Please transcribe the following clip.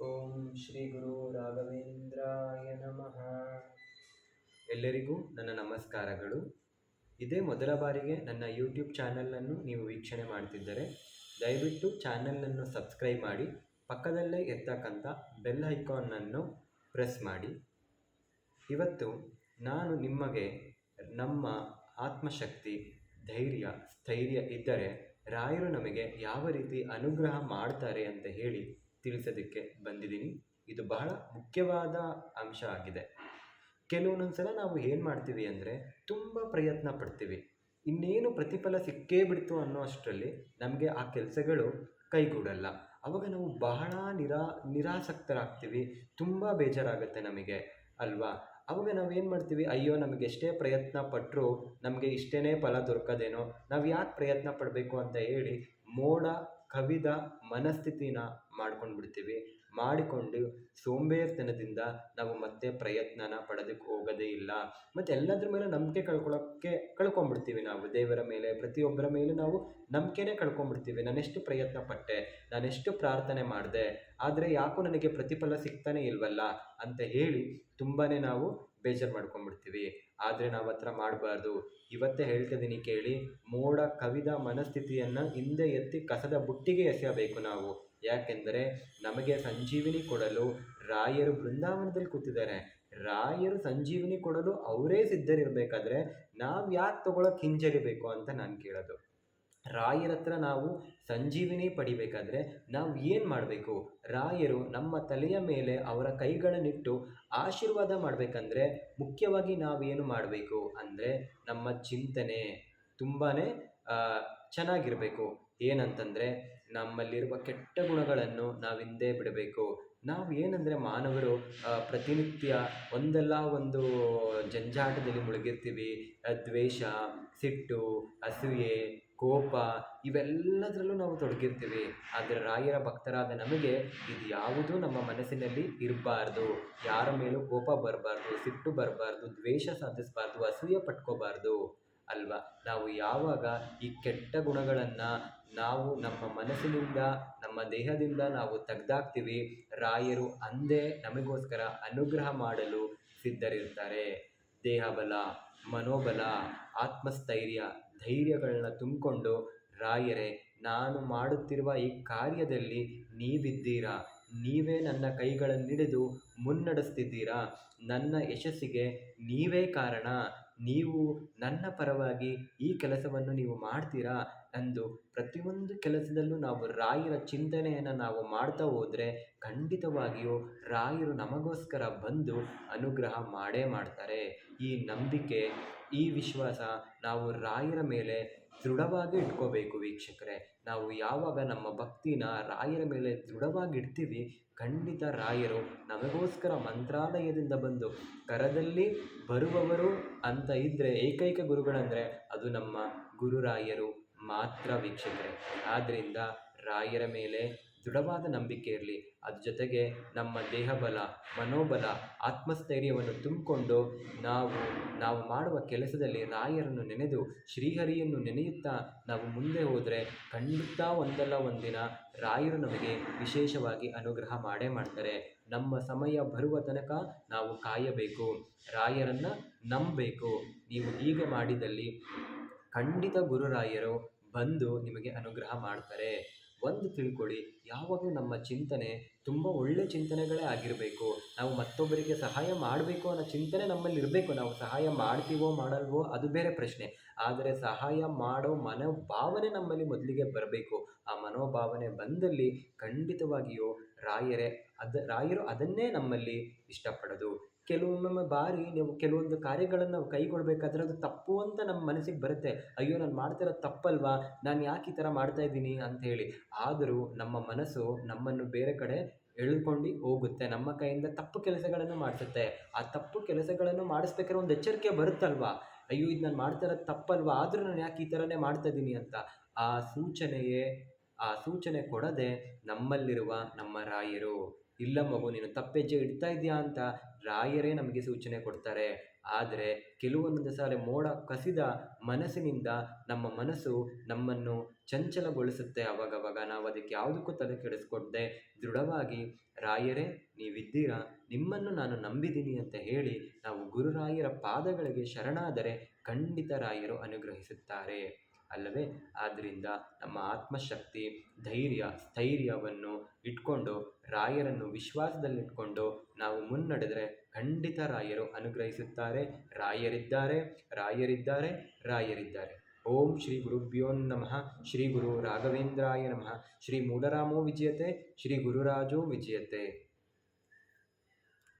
ಓಂ ಶ್ರೀ ಗುರು ರಾಘವೇಂದ್ರಾಯ ನಮಃ. ಎಲ್ಲರಿಗೂ ನನ್ನ ನಮಸ್ಕಾರಗಳು. ಇದೇ ಮೊದಲ ಬಾರಿಗೆ ನನ್ನ ಯೂಟ್ಯೂಬ್ ಚಾನಲನ್ನು ನೀವು ವೀಕ್ಷಣೆ ಮಾಡ್ತಿದ್ದರೆ, ದಯವಿಟ್ಟು ಚಾನಲನ್ನು ಸಬ್ಸ್ಕ್ರೈಬ್ ಮಾಡಿ, ಪಕ್ಕದಲ್ಲೇ ಇರ್ತಕ್ಕಂಥ ಬೆಲ್ ಐಕಾನನ್ನು ಪ್ರೆಸ್ ಮಾಡಿ. ಇವತ್ತು ನಾನು ನಿಮಗೆ ನಮ್ಮ ಆತ್ಮಶಕ್ತಿ, ಧೈರ್ಯ, ಸ್ಥೈರ್ಯ ಇದ್ದರೆ ರಾಯರು ನಮಗೆ ಯಾವ ರೀತಿ ಅನುಗ್ರಹ ಮಾಡ್ತಾರೆ ಅಂತ ಹೇಳಿ ತಿಳಿಸೋದಕ್ಕೆ ಬಂದಿದ್ದೀನಿ. ಇದು ಬಹಳ ಮುಖ್ಯವಾದ ಅಂಶ ಆಗಿದೆ. ಕೆಲವೊಂದೊಂದು ಸಲ ನಾವು ಏನು ಮಾಡ್ತೀವಿ ಅಂದರೆ ತುಂಬ ಪ್ರಯತ್ನ ಪಡ್ತೀವಿ. ಇನ್ನೇನು ಪ್ರತಿಫಲ ಸಿಕ್ಕೇ ಬಿಡ್ತು ಅನ್ನೋ ಅಷ್ಟರಲ್ಲಿ ನಮಗೆ ಆ ಕೆಲಸಗಳು ಕೈಗೂಡಲ್ಲ. ಆವಾಗ ನಾವು ಬಹಳ ನಿರಾ, ನಿರಾಸಕ್ತರಾಗ್ತೀವಿ. ತುಂಬ ಬೇಜಾರಾಗುತ್ತೆ ನಮಗೆ, ಅಲ್ವಾ? ಅವಾಗ ನಾವೇನು ಮಾಡ್ತೀವಿ, ಅಯ್ಯೋ, ನಮಗೆ ಎಷ್ಟೇ ಪ್ರಯತ್ನ ಪಟ್ಟರೂ ನಮಗೆ ಇಷ್ಟೇ ಫಲ ದೊರಕೋದೇನೋ, ನಾವು ಯಾಕೆ ಪ್ರಯತ್ನ ಪಡಬೇಕು ಅಂತ ಹೇಳಿ ಮೋಡ ಕವಿದ ಮನಸ್ಥಿತಿನ ಮಾಡ್ಕೊಂಡು ಬಿಡ್ತೀವಿ ಮಾಡಿಕೊಂಡು ಸೋಂಬೇರಿತನದಿಂದ ನಾವು ಮತ್ತೆ ಪ್ರಯತ್ನನ ಪಡೋದಕ್ಕೆ ಹೋಗೋದೇ ಇಲ್ಲ. ಮತ್ತು ಎಲ್ಲದ್ರ ಮೇಲೆ ನಂಬಿಕೆ ಕಳ್ಕೊಳ್ಳೋಕ್ಕೆ ಕಳ್ಕೊಂಬಿಡ್ತೀವಿ ನಾವು. ದೇವರ ಮೇಲೆ, ಪ್ರತಿಯೊಬ್ಬರ ಮೇಲೆ ನಾವು ನಂಬಿಕೆನೇ ಕಳ್ಕೊಂಬಿಡ್ತೀವಿ. ನಾನೆಷ್ಟು ಪ್ರಯತ್ನ ಪಟ್ಟೆ ನಾನೆಷ್ಟು ಪ್ರಾರ್ಥನೆ ಮಾಡಿದೆ, ಆದರೆ ಯಾಕೋ ನನಗೆ ಪ್ರತಿಫಲ ಸಿಗ್ತಾನೆ ಇಲ್ವಲ್ಲ ಅಂತ ಹೇಳಿ ತುಂಬಾ ನಾವು ಬೇಜಾರು ಮಾಡ್ಕೊಂಬಿಡ್ತೀವಿ ಆದರೆ ನಾವು ಹತ್ರ ಮಾಡಬಾರ್ದು. ಇವತ್ತೇ ಹೇಳ್ತಿದ್ದೀನಿ ಕೇಳಿ, ಮೋಡ ಕವಿದ ಮನಸ್ಥಿತಿಯನ್ನು ಹಿಂದೆ ಎತ್ತಿ ಕಸದ ಬುಟ್ಟಿಗೆ ಎಸೆಯಬೇಕು ನಾವು. ಯಾಕೆಂದರೆ ನಮಗೆ ಸಂಜೀವಿನಿ ಕೊಡಲು ರಾಯರು ಬೃಂದಾವನದಲ್ಲಿ ಕೂತಿದ್ದಾರೆ. ರಾಯರು ಸಂಜೀವಿನಿ ಕೊಡಲು ಅವರೇ ಸಿದ್ಧರಿರಬೇಕಾದ್ರೆ ನಾವು ಯಾಕೆ ತಗೊಳಕ್ಕೆ ಹಿಂಜರಿಬೇಕು ಅಂತ ನಾನು ಕೇಳೋದು. ರಾಯರ ಹತ್ರ ನಾವು ಸಂಜೀವಿನಿ ಪಡಿಬೇಕಾದ್ರೆ ನಾವು ಏನು ಮಾಡಬೇಕು? ರಾಯರು ನಮ್ಮ ತಲೆಯ ಮೇಲೆ ಅವರ ಕೈಗಳನ್ನಿಟ್ಟು ಆಶೀರ್ವಾದ ಮಾಡಬೇಕಂದ್ರೆ ಮುಖ್ಯವಾಗಿ ನಾವೇನು ಮಾಡಬೇಕು ಅಂದರೆ ನಮ್ಮ ಚಿಂತನೆ ತುಂಬಾ ಚೆನ್ನಾಗಿರಬೇಕು. ಏನಂತಂದರೆ ನಮ್ಮಲ್ಲಿರುವ ಕೆಟ್ಟ ಗುಣಗಳನ್ನು ನಾವು ಹಿಂದೆ ಬಿಡಬೇಕು. ನಾವು ಏನಂದರೆ ಮಾನವರು ಪ್ರತಿನಿತ್ಯ ಒಂದಲ್ಲ ಒಂದು ಜಂಜಾಟದಲ್ಲಿ ಮುಳುಗಿರ್ತೀವಿ. ದ್ವೇಷ ಸಿಟ್ಟು, ಅಸೂಯೆ ಕೋಪ ಇವೆಲ್ಲದರಲ್ಲೂ ನಾವು ತೊಡಗಿರ್ತೀವಿ. ಆದರೆ ರಾಯರ ಭಕ್ತರಾದ ನಮಗೆ ಇದು ಯಾವುದೂ ನಮ್ಮ ಮನಸ್ಸಿನಲ್ಲಿ ಇರಬಾರ್ದು. ಯಾರ ಮೇಲೂ ಕೋಪ ಬರಬಾರ್ದು, ಸಿಟ್ಟು ಬರಬಾರ್ದು, ದ್ವೇಷ ಸಾಧಿಸಬಾರ್ದು, ಅಸೂಯೆ ಪಟ್ಕೋಬಾರ್ದು ಅಲ್ವಾ? ನಾವು ಯಾವಾಗ ಈ ಕೆಟ್ಟ ಗುಣಗಳನ್ನು ನಾವು ನಮ್ಮ ಮನಸ್ಸಿನಿಂದ, ನಮ್ಮ ದೇಹದಿಂದ ನಾವು ತೆಗ್ದಾಕ್ತೀವಿ, ರಾಯರು ಅಂದೇ ನಮಗೋಸ್ಕರ ಅನುಗ್ರಹ ಮಾಡಲು ಸಿದ್ಧರಿರ್ತಾರೆ. ದೇಹಬಲ, ಮನೋಬಲ, ಆತ್ಮಸ್ಥೈರ್ಯ ಧೈರ್ಯಗಳನ್ನ ತುಂಬಿಕೊಂಡು, ರಾಯರೇ, ನಾನು ಮಾಡುತ್ತಿರುವ ಈ ಕಾರ್ಯದಲ್ಲಿ ನೀವಿದ್ದೀರಾ? ನೀವೇ ನನ್ನ ಕೈಗಳನ್ನಿಡಿದು ಮುನ್ನಡೆಸ್ತಿದ್ದೀರಾ? ನನ್ನ ಯಶಸ್ಸಿಗೆ ನೀವೇ ಕಾರಣ? ನೀವು ನನ್ನ ಪರವಾಗಿ ಈ ಕೆಲಸವನ್ನು ನೀವು ಮಾಡ್ತೀರಾ? ಎಂದು ಪ್ರತಿಯೊಂದು ಕೆಲಸದಲ್ಲೂ ನಾವು ರಾಯರ ಚಿಂತನೆಯನ್ನು ನಾವು ಮಾಡ್ತಾ ಹೋದರೆ ಖಂಡಿತವಾಗಿಯೂ ರಾಯರು ನಮಗೋಸ್ಕರ ಬಂದು ಅನುಗ್ರಹ ಮಾಡೇ ಮಾಡ್ತಾರೆ. ಈ ನಂಬಿಕೆ ಈ ವಿಶ್ವಾಸ ನಾವು ರಾಯರ ಮೇಲೆ ದೃಢವಾಗಿ ಇಟ್ಕೋಬೇಕು ವೀಕ್ಷಕರೇ. ನಾವು ಯಾವಾಗ ನಮ್ಮ ಭಕ್ತಿನ ರಾಯರ ಮೇಲೆ ದೃಢವಾಗಿ ಇಡ್ತೀವಿ, ಖಂಡಿತ ರಾಯರು ನಮಗೋಸ್ಕರ ಮಂತ್ರಾಲಯದಿಂದ ಬಂದು ಕರದಲ್ಲಿ ಬರುವವರು ಅಂತ ಇದ್ದರೆ ಏಕೈಕ ಗುರುಗಳಂದರೆ ಅದು ನಮ್ಮ ಗುರುರಾಯರು ಮಾತ್ರ ವೀಕ್ಷಕರೇ. ಆದ್ದರಿಂದ ರಾಯರ ಮೇಲೆ ದೃಢವಾದ ನಂಬಿಕೆ ಇರಲಿ. ಅದ್ರ ಜೊತೆಗೆ ನಮ್ಮ ದೇಹಬಲ, ಮನೋಬಲ, ಆತ್ಮಸ್ಥೈರ್ಯವನ್ನು ತುಂಬಿಕೊಂಡು ನಾವು ನಾವು ಮಾಡುವ ಕೆಲಸದಲ್ಲಿ ರಾಯರನ್ನು ನೆನೆದು ಶ್ರೀಹರಿಯನ್ನು ನೆನೆಯುತ್ತಾ ನಾವು ಮುಂದೆ ಹೋದರೆ ಖಂಡಿತ ಒಂದಲ್ಲ ಒಂದಿನ ರಾಯರು ನಮಗೆ ವಿಶೇಷವಾಗಿ ಅನುಗ್ರಹ ಮಾಡೇ ಮಾಡ್ತಾರೆ. ನಮ್ಮ ಸಮಯ ಬರುವ ತನಕ ನಾವು ಕಾಯಬೇಕು. ರಾಯರನ್ನು ನಂಬಬೇಕು. ನೀವು ಹೀಗೆ ಮಾಡಿದಲ್ಲಿ ಖಂಡಿತ ಗುರುರಾಯರು ಬಂದು ನಿಮಗೆ ಅನುಗ್ರಹ ಮಾಡ್ತಾರೆ. ಒಂದು ತಿಳ್ಕೊಳ್ಳಿ ಯಾವಾಗಲೂ ನಮ್ಮ ಚಿಂತನೆ ತುಂಬ ಒಳ್ಳೆ ಚಿಂತನೆಗಳೇ ಆಗಿರಬೇಕು. ನಾವು ಮತ್ತೊಬ್ಬರಿಗೆ ಸಹಾಯ ಮಾಡಬೇಕು ಅನ್ನೋ ಚಿಂತನೆ ನಮ್ಮಲ್ಲಿ ಇರಬೇಕು. ನಾವು ಸಹಾಯ ಮಾಡ್ತೀವೋ ಮಾಡಲ್ವೋ ಅದು ಬೇರೆ ಪ್ರಶ್ನೆ. ಆದರೆ ಸಹಾಯ ಮಾಡೋ ಮನೋಭಾವನೆ ನಮ್ಮಲ್ಲಿ ಮೊದಲಿಗೆ ಬರಬೇಕು. ಆ ಮನೋಭಾವನೆ ಬಂದಲ್ಲಿ ಖಂಡಿತವಾಗಿಯೂ ರಾಯರೇ ಅದ, ರಾಯರು ಅದನ್ನೇ ನಮ್ಮಲ್ಲಿ ಇಷ್ಟಪಡೋದು. ಕೆಲವೊಮ್ಮೊಮ್ಮೆ ಬಾರಿ ನೀವು ಕೆಲವೊಂದು ಕಾರ್ಯಗಳನ್ನು ನಾವು ಕೈಗೊಳ್ಳಬೇಕಾದ್ರೆ ಅದು ತಪ್ಪು ಅಂತ ನಮ್ಮ ಮನಸ್ಸಿಗೆ ಬರುತ್ತೆ. ಅಯ್ಯೋ ನಾನು ಮಾಡ್ತಿರೋದು ತಪ್ಪಲ್ವಾ? ನಾನು ಯಾಕೆ ಈ ಥರ ಮಾಡ್ತಾ ಇದ್ದೀನಿ ಅಂಥೇಳಿ ಆದರೂ ನಮ್ಮ ಮನಸ್ಸು ನಮ್ಮನ್ನು ಬೇರೆ ಕಡೆ ಎಳ್ಕೊಂಡು ಹೋಗುತ್ತೆ. ನಮ್ಮ ಕೈಯಿಂದ ತಪ್ಪು ಕೆಲಸಗಳನ್ನು ಮಾಡಿಸುತ್ತೆ. ಆ ತಪ್ಪು ಕೆಲಸಗಳನ್ನು ಮಾಡಿಸ್ಬೇಕಾದ್ರೆ ಒಂದು ಎಚ್ಚರಿಕೆ ಬರುತ್ತಲ್ವಾ? ಅಯ್ಯೋ ಇದು ನಾನು ಮಾಡ್ತಾ ಇರೋದು ತಪ್ಪಲ್ವಾ? ಆದರೂ ನಾನು ಯಾಕೆ ಈ ಥರನೇ ಮಾಡ್ತಾ ಇದ್ದೀನಿ ಅಂತ. ಆ ಸೂಚನೆಯೇ, ಆ ಸೂಚನೆ ಕೊಡದೆ ನಮ್ಮಲ್ಲಿರುವ ನಮ್ಮ ರಾಯರು. ಇಲ್ಲ ಮಗು, ನೀನು ತಪ್ಪೆಜ್ಜೆ ಇಡ್ತಾ ಇದೆಯಾ ಅಂತ ರಾಯರೇ ನಮಗೆ ಸೂಚನೆ ಕೊಡ್ತಾರೆ. ಆದರೆ ಕೆಲವೊಂದೊಂದು ಸಾರಿ ಮೋಡ ಕಸಿದ ಮನಸ್ಸಿನಿಂದ ನಮ್ಮ ಮನಸ್ಸು ನಮ್ಮನ್ನು ಚಂಚಲಗೊಳಿಸುತ್ತೆ. ಅವಾಗವಾಗ ನಾವು ಅದಕ್ಕೆ ಯಾವುದಕ್ಕೂ ತಲೆ ಕೆಡಿಸ್ಕೊಡ್ದೆ. ದೃಢವಾಗಿ, ರಾಯರೇ, ನೀವಿದ್ದೀರಾ? ನಿಮ್ಮನ್ನು ನಾನು ನಂಬಿದ್ದೀನಿ ಅಂತ ಹೇಳಿ ನಾವು ಗುರುರಾಯರ ಪಾದಗಳಿಗೆ ಶರಣಾದರೆ ಖಂಡಿತ ರಾಯರು ಅನುಗ್ರಹಿಸುತ್ತಾರೆ. ಅಲ್ಲವೇ? ಆದ್ದರಿಂದ ನಮ್ಮ ಆತ್ಮಶಕ್ತಿ, ಧೈರ್ಯ, ಸ್ಥೈರ್ಯವನ್ನು ಇಟ್ಕೊಂಡು, ರಾಯರನ್ನು ವಿಶ್ವಾಸದಲ್ಲಿಟ್ಕೊಂಡು ನಾವು ಮುನ್ನಡೆದರೆ ಖಂಡಿತ ರಾಯರು ಅನುಗ್ರಹಿಸುತ್ತಾರೆ. ರಾಯರಿದ್ದಾರೆ ರಾಯರಿದ್ದಾರೆ ರಾಯರಿದ್ದಾರೆ. ಓಂ ಶ್ರೀ ಗುರುಭ್ಯೋ ನಮಃ. ಶ್ರೀ ಗುರು ರಾಘವೇಂದ್ರಾಯ ನಮಃ. ಶ್ರೀ ಮೂಲರಾಮೋ ವಿಜಯತೆ. ಶ್ರೀ ಗುರುರಾಜೋ ವಿಜಯತೆ.